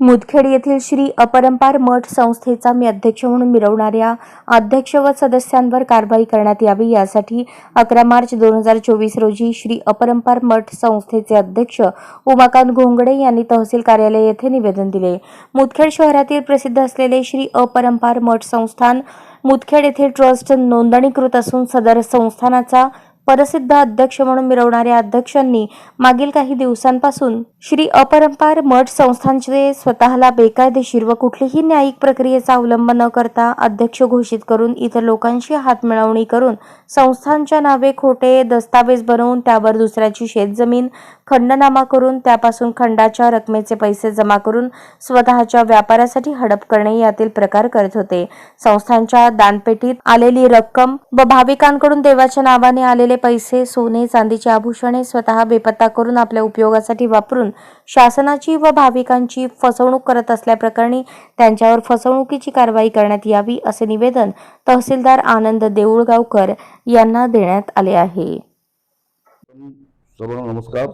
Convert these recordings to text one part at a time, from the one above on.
मुदखेड येथील श्री अपरंपार मठ संस्थेचा मी अध्यक्ष म्हणून मिरवणाऱ्या अध्यक्ष व सदस्यांवर कारवाई करण्यात यावी यासाठी अकरा मार्च दोन हजार चोवीस रोजी श्री अपरंपार मठ संस्थेचे अध्यक्ष उमाकांत घोंगडे यांनी तहसील कार्यालय येथे निवेदन दिले. मुदखेड शहरातील प्रसिद्ध असलेले श्री अपरंपार मठ संस्थान मुदखेड येथील ट्रस्ट नोंदणीकृत असून सदर संस्थानाचा प्रसिद्ध अध्यक्ष म्हणून मिरवणाऱ्या अध्यक्षांनी मागील काही दिवसांपासून श्री अपरंपार मठ संस्थांचे स्वतःला बेकायदेशीर व कुठलीही न्यायिक प्रक्रियेचा अवलंब न करता अध्यक्ष घोषित करून इतर लोकांशी हातमिळवणी करून संस्थांच्या नावे खोटे दस्तावेज बनवून त्यावर दुसऱ्याची शेतजमीन खंडनामा करून त्यापासून खंडाच्या रकमेचे पैसे जमा करून स्वतःच्या व्यापारासाठी हडप करणे यातील प्रकार करत होते. संस्थांच्या दानपेटीत आलेली रक्कम व भाविकांकडून देवाच्या नावाने आलेले पैसे सोने चांदीची आभूषणे स्वतः बेपत्ता करून आपल्या उपयोगासाठी वापरून शासनाची व भाविकांची फसवणूक करत असल्याप्रकरणी त्यांच्यावर फसवणुकीची कारवाई करण्यात यावी असे निवेदन तहसीलदार आनंद देऊळगावकर यांना देण्यात आले आहे. नमस्कार.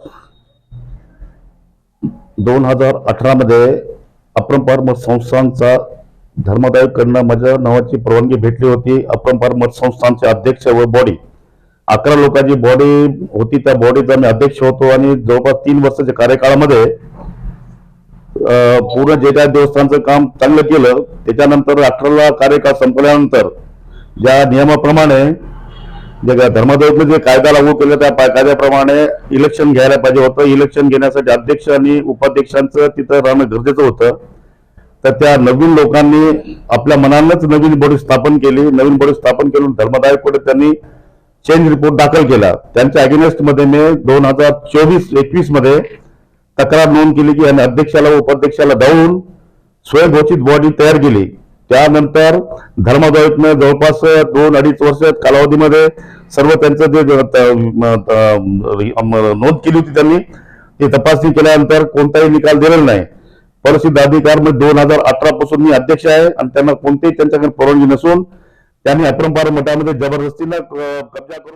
दोन हजार अठरामध्ये अपरंपार मठ संस्थांचा धर्मदायककडनं माझ्या नावाची परवानगी भेटली होती. अपरंपार मत संस्थांचे अध्यक्ष व बॉडी अकरा लोकांची बॉडी होती त्या बॉडीचा मी अध्यक्ष होतो आणि जवळपास तीन वर्षाच्या कार्यकाळामध्ये अं, पूर्ण जे काय देवस्थानचं काम चांगलं केलं. त्याच्यानंतर अठराला कार्यकाळ संपल्यानंतर ज्या नियमाप्रमाणे जे काय जे कायदा लागू केला त्या कायद्याप्रमाणे इलेक्शन घ्यायला पाहिजे होतं. इलेक्शन घेण्यासाठी अध्यक्ष आणि उपाध्यक्षांचं तिथं राहणं गरजेचं होतं. तर त्या नवीन लोकांनी आपल्या मनानंच नवीन बॉडी स्थापन केली. नवीन बॉडी स्थापन करून धर्मदायकडे त्यांनी चेंज रिपोर्ट दाखल केला. त्यांच्या अगेनेस्टमध्ये मी दोन हजार चोवीस एकवीसमध्ये तक्रार नोंद केली की अध्यक्षाला व उपाध्यक्षाला जाऊन स्वयंघोषित बॉडी तयार केली. त्यानंतर धर्मादायकनं जवळपास दोन अडीच वर्ष कालावधीमध्ये सर्व त्यांचं जे नोंद केली होती त्यांनी ती तपासणी केल्यानंतर कोणताही निकाल दिलेला नाही. परिस्थिती अधिकारमध्ये दोन हजार अठरा पासून मी अध्यक्ष आहे आणि त्यांना कोणतेही त्यांच्याकडे परवानगी नसून त्यांनी अप्रंपार मठामध्ये जबरदस्तीनं कब्जा करून